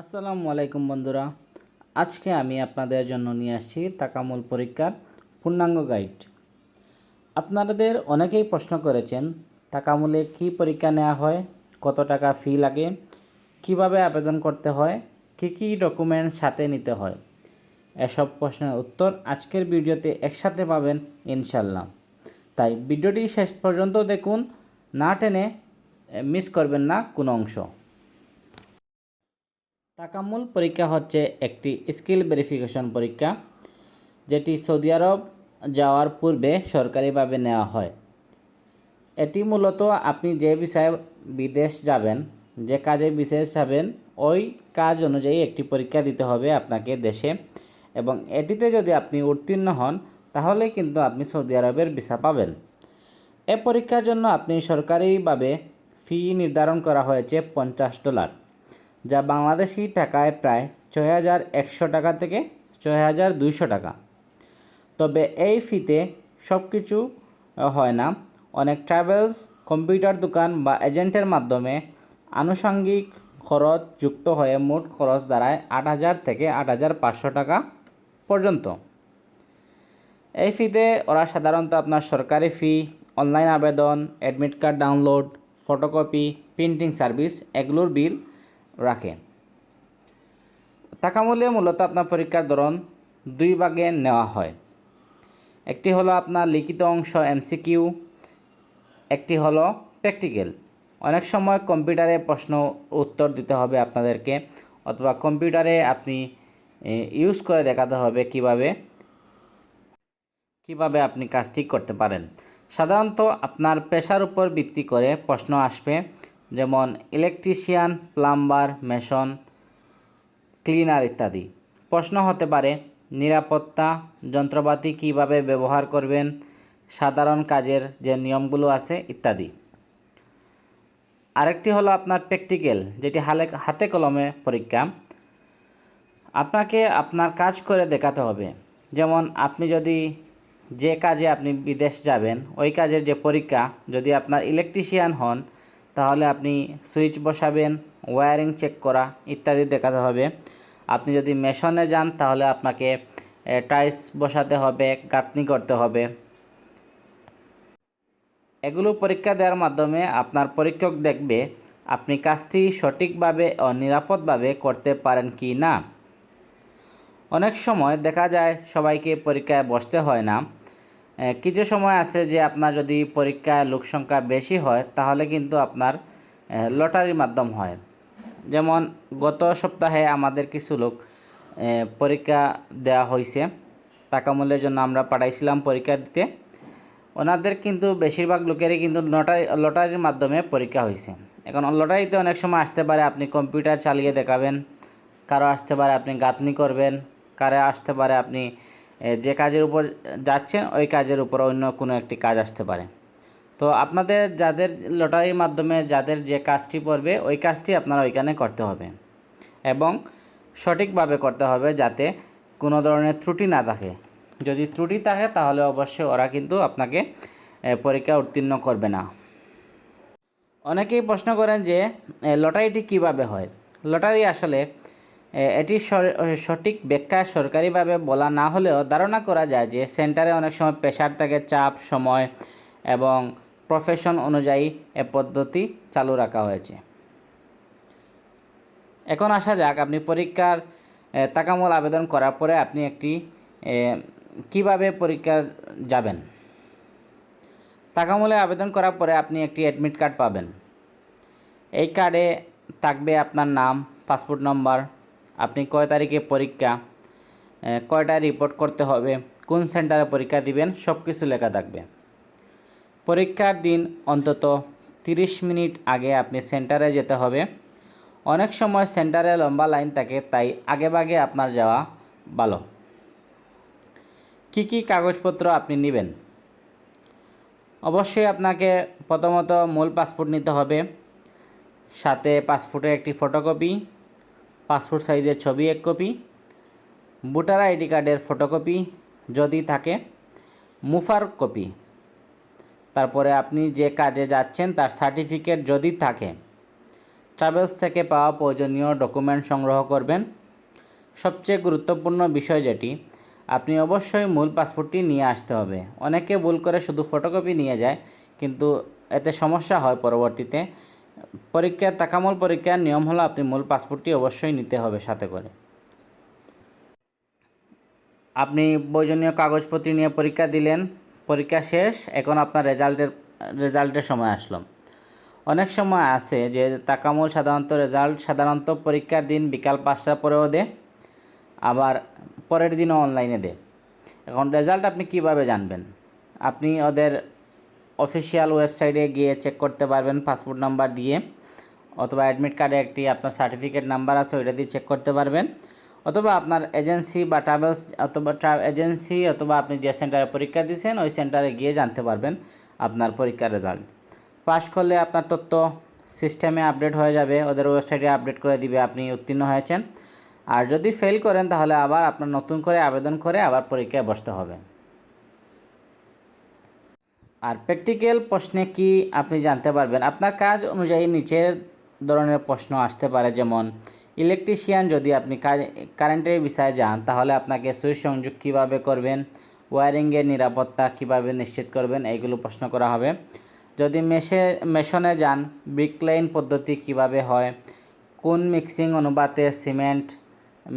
আসসালামু আলাইকুম বন্ধুরা। আজকে আমি আপনাদের জন্য নিয়ে আসছি তাকামূল পরীক্ষার পূর্ণাঙ্গ গাইড আপনাদের অনেকেই প্রশ্ন করেছেন, তাকামূলে কি পরীক্ষা নেওয়া হয়, কত টাকা ফি লাগে, কীভাবে আবেদন করতে হয়, কি কি ডকুমেন্ট সাথে নিতে হয়। এসব প্রশ্নের উত্তর আজকের ভিডিওতে একসাথে পাবেন ইনশাল্লাহ তাই ভিডিওটি শেষ পর্যন্ত দেখুন, না টেনে মিস করবেন না কোনো অংশ। তাকামুল পরীক্ষা হচ্ছে একটি স্কিল ভেরিফিকেশন পরীক্ষা, যেটি সৌদি আরব যাওয়ার পূর্বে সরকারিভাবে নেওয়া হয়। এটি মূলত আপনি যে বিষয়ে বিদেশ যাবেন, যে কাজে বিদেশ যাবেন, ওই কাজ অনুযায়ী একটি পরীক্ষা দিতে হবে আপনাকে দেশে। এবং এটিতে যদি আপনি উত্তীর্ণ হন, তাহলে কিন্তু আপনি সৌদি আরবের ভিসা পাবেন। এ পরীক্ষার জন্য আপনি সরকারিভাবে ফি নির্ধারণ করা হয়েছে পঞ্চাশ ডলার। যা বাংলাদেশি টাকায় প্রায় ছয় হাজার একশো টাকা থেকে ছয় হাজার দুইশো টাকা। তবে এই ফিতে সব কিছু হয় না। অনেক ট্রাভেলস, কম্পিউটার দোকান বা এজেন্টের মাধ্যমে আনুষঙ্গিক খরচ যুক্ত হয়ে মোট খরচ দাঁড়ায় আট হাজার থেকে আট হাজার পাঁচশো টাকা পর্যন্ত। এই ফিতে ওরা সাধারণত আপনার সরকারি ফি, অনলাইন আবেদন, admit card download, photocopy, printing service, এগুলোর বিল রাখে। টাকামূল্যে মূলত আপনার পরীক্ষার ধরন দুই ভাগে নেওয়া হয়। একটি হলো আপনার লিখিত অংশ এমসিকিউ একটি হলো প্র্যাকটিক্যাল। অনেক সময় কম্পিউটারে প্রশ্ন উত্তর দিতে হবে আপনাদেরকে, অথবা কম্পিউটারে আপনি ইউজ করে দেখাতে হবে কীভাবে কীভাবে আপনি কাজটি করতে পারেন। সাধারণত আপনার পেশার উপর ভিত্তি করে প্রশ্ন আসবে। যেমন ইলেকট্রিশিয়ান, প্লাম্বার, মেশন, ক্লিনার ইত্যাদি। প্রশ্ন হতে পারে, নিরাপত্তা যন্ত্রপাতি কীভাবে ব্যবহার করবেন, সাধারণ কাজের যে নিয়মগুলো আছে ইত্যাদি। আরেকটি হলো আপনার প্র্যাকটিক্যাল, যেটি হালে, হাতে কলমে পরীক্ষা। আপনাকে আপনার কাজ করে দেখাতে হবে। যেমন আপনি যদি যে কাজে আপনি বিদেশ যাবেন, ওই কাজের যে পরীক্ষা, যদি আপনার ইলেকট্রিশিয়ান হন তাহলে আপনি সুইচ বসাবেন ওয়্যারিং চেক করা ইত্যাদি দেখাতে হবে। আপনি যদি মেশনে যান, তাহলে আপনাকে টাইলস বসাতে হবে, গাঁথনি করতে হবে। এগুলো পরীক্ষা দেওয়ার মাধ্যমে আপনার পরীক্ষক দেখবে আপনি কাজটি সঠিকভাবে ও নিরাপদভাবে করতে পারেন কি না। অনেক সময় দেখা যায় সবাইকে পরীক্ষায় বসতে হয় না। কিছু সময় আছে যে আপনার যদি পরীক্ষায় লোক সংখ্যা বেশি হয়, তাহলে কিন্তু আপনার লটারির মাধ্যম হয়। যেমন গত সপ্তাহে আমাদের কিছু লোক পরীক্ষা দেওয়া হয়েছে টাকা মূল্যের জন্য আমরা পাঠাইছিলাম পরীক্ষা দিতে। ওনাদের কিন্তু বেশিরভাগ লোকেরই কিন্তু লটারি, লটারির মাধ্যমে পরীক্ষা হয়েছে এখন লটারিতে অনেক সময় আসতে পারে, আপনি কম্পিউটার চালিয়ে দেখাবেন। কারও আসতে পারে, আপনি গাঁথনি করবেন। কারে আসতে পারে, আপনি যে কাজের উপর যাচ্ছেন, ওই কাজের উপর অন্য কোনো একটি কাজ আসতে পারে। তো আপনাদের যাদের লটারির মাধ্যমে যাদের যে কাজটি পড়বে, ওই কাজটি আপনারা ওইখানে করতে হবে এবং সঠিকভাবে করতে হবে যাতে কোনো ধরনের ত্রুটি না থাকে। যদি ত্রুটি থাকে, তাহলে অবশ্যই ওরা কিন্তু আপনাকে পরীক্ষা উত্তীর্ণ করবে না। অনেকেই প্রশ্ন করেন যে লটারিটি কীভাবে হয়? লটারি আসলে এটি সঠিক ব্যাখ্যা সরকারিভাবে বলা না হলেও ধারণা করা যায় যে সেন্টারে অনেক সময় প্রেশার থাকে চাপ, সময় এবং প্রফেশন অনুযায়ী এ পদ্ধতি চালু রাখা হয়েছে। এখন আসা যাক, আপনি পরীক্ষার তাকামূল আবেদন করার পরে আপনি একটি কীভাবে পরীক্ষার যাবেন? তাকামূলে আবেদন করার পরে আপনি একটি অ্যাডমিট কার্ড পাবেন। এই কার্ডে থাকবে আপনার নাম পাসপোর্ট নম্বর আপনি কয় তারিখে পরীক্ষা কয়টা রিপোর্ট করতে হবে, কোন সেন্টারে পরীক্ষা দিবেন সব কিছু লেখা থাকবে। পরীক্ষার দিন অন্তত 30 মিনিট আগে আপনি সেন্টারে যেতে হবে। অনেক সময় সেন্টারে লম্বা লাইন থাকে, তাই আগেভাগে আপনার যাওয়া ভালো। কি কি কাগজপত্র আপনি নেবেন? অবশ্যই আপনাকে প্রথমত মূল পাসপোর্ট নিতে হবে, সাথে পাসপোর্টের একটি ফটোকপি পাসপোর্ট সাইজের ছবি এক কপি, ভোটার আইডি কার্ডের ফটোকপি যদি থাকে, মুফার কপি। তারপরে আপনি যে কাজে যাচ্ছেন তার সার্টিফিকেট যদি থাকে, ট্রাভেলস থেকে পাওয়া প্রয়োজনীয় ডকুমেন্ট সংগ্রহ করবেন। সবচেয়ে গুরুত্বপূর্ণ বিষয় যেটি, আপনি অবশ্যই মূল পাসপোর্টটি নিয়ে আসতে হবে। অনেকে ভুল করে শুধু ফটোকপি নিয়ে যায়, কিন্তু এতে সমস্যা হয় পরবর্তীতে। পরীক্ষার তাকামূল পরীক্ষার নিয়ম হলো আপনি মূল পাসপোর্টটি অবশ্যই নিতে হবে সাথে করে। আপনি প্রয়োজনীয় কাগজপত্র নিয়ে পরীক্ষা দিলেন, পরীক্ষা শেষ, এখন আপনার রেজাল্টের রেজাল্টের সময় আসলো। অনেক সময় আছে যে তাকামুল সাধারণত রেজাল্ট সাধারণত পরীক্ষার দিন বিকাল পাঁচটার পরেও দেয়, আবার পরের দিনও অনলাইনে দেয়। এখন রেজাল্ট আপনি কীভাবে জানবেন? আপনি ওদের অফিসিয়াল ওয়েবসাইটে গিয়ে চেক করতে পারবেন পাসপোর্ট নাম্বার দিয়ে, অথবা অ্যাডমিট কার্ডে একটি আপনার সার্টিফিকেট নাম্বার আছে, ওইটা দিয়ে চেক করতে পারবেন। অথবা আপনার এজেন্সি বা ট্রাভেলস অথবা এজেন্সি অথবা আপনি যে সেন্টারে পরীক্ষা দিয়েছেন, ওই সেন্টারে গিয়ে জানতে পারবেন আপনার পরীক্ষার রেজাল্ট পাশ করলে আপনার তথ্য সিস্টেমে আপডেট হয়ে যাবে, ওদের ওয়েবসাইটে আপডেট করে দিবে, আপনি উত্তীর্ণ হয়েছেন। আর যদি ফেল করেন, তাহলে আবার আপনার নতুন করে আবেদন করে আবার পরীক্ষায় বসতে হবে। আর প্র্যাকটিক্যাল প্রশ্নে কি আপনি জানতে পারবেন? আপনার কাজ অনুযায়ী নিচের ধরনের প্রশ্ন আসতে পারে, যেমন ইলেকট্রিশিয়ান যদি আপনি কারেন্টের বিষয়ে যান, তাহলে আপনাকে সুইচ সংযোগ কীভাবে করবেন? ওয়ারিংয়ের নিরাপত্তা কীভাবে নিশ্চিত করবেন? এইগুলো প্রশ্ন করা হবে। যদি মেশে, মেশনে যান ব্রিকলাইন পদ্ধতি কীভাবে হয়? কোন মিক্সিং অনুপাতে সিমেন্ট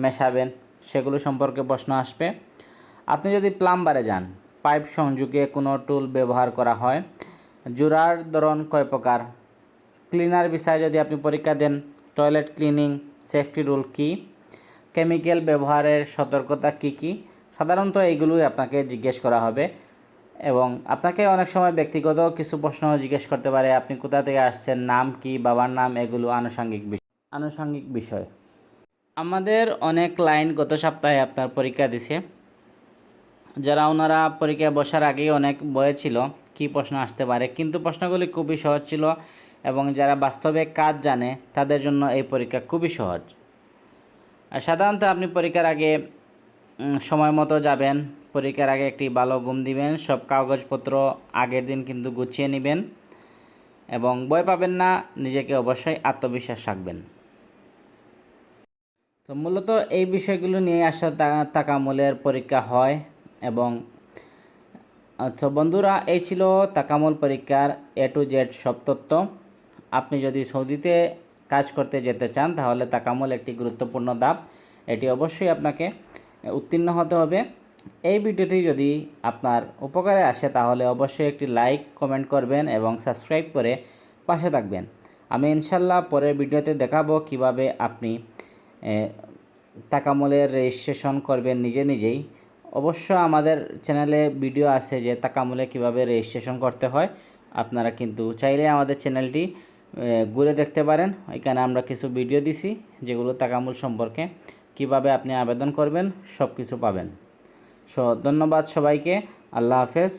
মেশাবেন? সেগুলো সম্পর্কে প্রশ্ন আসবে। আপনি যদি প্লাম্বারে যান পাইপ সংযোগে কোনো টুল ব্যবহার করা হয়। জোড়ার ধরন কয় প্রকার? ক্লিনার বিষয়ে যদি আপনি পরীক্ষা দেন, টয়লেট ক্লিনিং, সেফটি রুল কী? কেমিক্যাল ব্যবহারের সতর্কতা কী কী? সাধারণত এইগুলোই আপনাকে জিজ্ঞেস করা হবে। এবং আপনাকে অনেক সময় ব্যক্তিগত কিছু প্রশ্ন জিজ্ঞেস করতে পারে, আপনি কোথা থেকে আসছেন, নাম কি, বাবার নাম, এগুলো আনুষঙ্গিক বিষয় আনুষঙ্গিক বিষয়। আমাদের অনেক লাইন গত সপ্তাহে আপনার পরীক্ষা দিছে। যারা ওনারা পরীক্ষায় বসার আগেই অনেক বয়ে ছিল, কী প্রশ্ন আসতে পারে? কিন্তু প্রশ্নগুলি খুবই সহজ ছিল এবং যারা বাস্তবে কাজ জানে, তাদের জন্য এই পরীক্ষা খুবই সহজ। আর সাধারণত আপনি পরীক্ষার আগে সময় মতো যাবেন, পরীক্ষার আগে একটি ভালো ঘুম দিবেন, সব কাগজপত্র আগের দিন কিন্তু গুছিয়ে নেবেন এবং বই পাবেন না, নিজেকে অবশ্যই আত্মবিশ্বাস রাখবেন। তো মূলত এই বিষয়গুলো নিয়ে আসা তাকামুলের পরীক্ষা হয়। এবং আচ্ছা বন্ধুরা, এই ছিল তাকামল পরীক্ষার এ টু জেড সব আপনি যদি সৌদিতে কাজ করতে যেতে চান, তাহলে তাকামল একটি গুরুত্বপূর্ণ ধাপ। এটি অবশ্যই আপনাকে উত্তীর্ণ হতে হবে। এই ভিডিওটি যদি আপনার উপকারে আসে, তাহলে অবশ্যই একটি লাইক, কমেন্ট করবেন এবং সাবস্ক্রাইব করে পাশে থাকবেন। আমি ইনশাল্লাহ পরের ভিডিওতে দেখাবো কীভাবে আপনি তাকামলের রেজিস্ট্রেশন করবেন নিজে নিজেই। অবশ্য আমাদের চ্যানেলে ভিডিও আছে যে তাকামুলে কীভাবে রেজিস্ট্রেশন করতে হয়। আপনারা কিন্তু চাইলে আমাদের চ্যানেলটি ঘুরে দেখতে পারেন। এখানে আমরা কিছু ভিডিও দিছি, যেগুলো তাকামুল সম্পর্কে কীভাবে আপনি আবেদন করবেন সব কিছু পাবেন। সো, ধন্যবাদ সবাইকে। আল্লাহ হাফেজ।